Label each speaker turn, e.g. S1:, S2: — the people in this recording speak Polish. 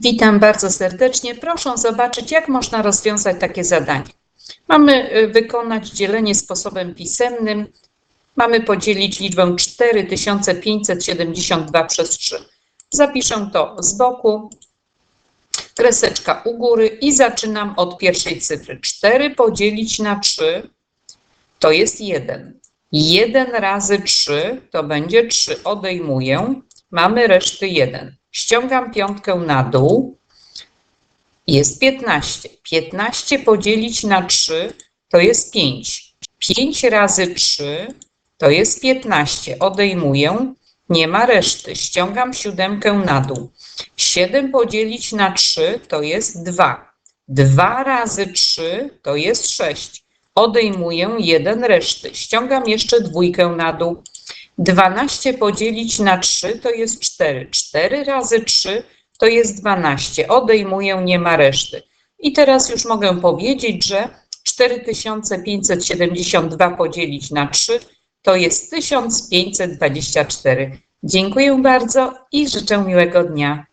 S1: Witam bardzo serdecznie. Proszę zobaczyć, jak można rozwiązać takie zadanie. Mamy y, wykonać dzielenie sposobem pisemnym. Mamy podzielić liczbę 4572 przez 3. Zapiszę to z boku, kreseczka u góry i zaczynam od pierwszej cyfry. 4 podzielić na 3 to jest 1. 1 razy 3 to będzie 3. Odejmuję. Mamy reszty 1. Ściągam piątkę na dół. Jest 15. 15 podzielić na 3 to jest 5. 5 razy 3 to jest 15. Odejmuję. Nie ma reszty. Ściągam siódemkę na dół. 7 podzielić na 3 to jest 2. 2 razy 3 to jest 6. Odejmuję jeden reszty. Ściągam jeszcze dwójkę na dół. 12 podzielić na 3 to jest 4. 4 razy 3 to jest 12. Odejmuję, nie ma reszty. I teraz już mogę powiedzieć, że 4572 podzielić na 3 to jest 1524. Dziękuję bardzo i życzę miłego dnia.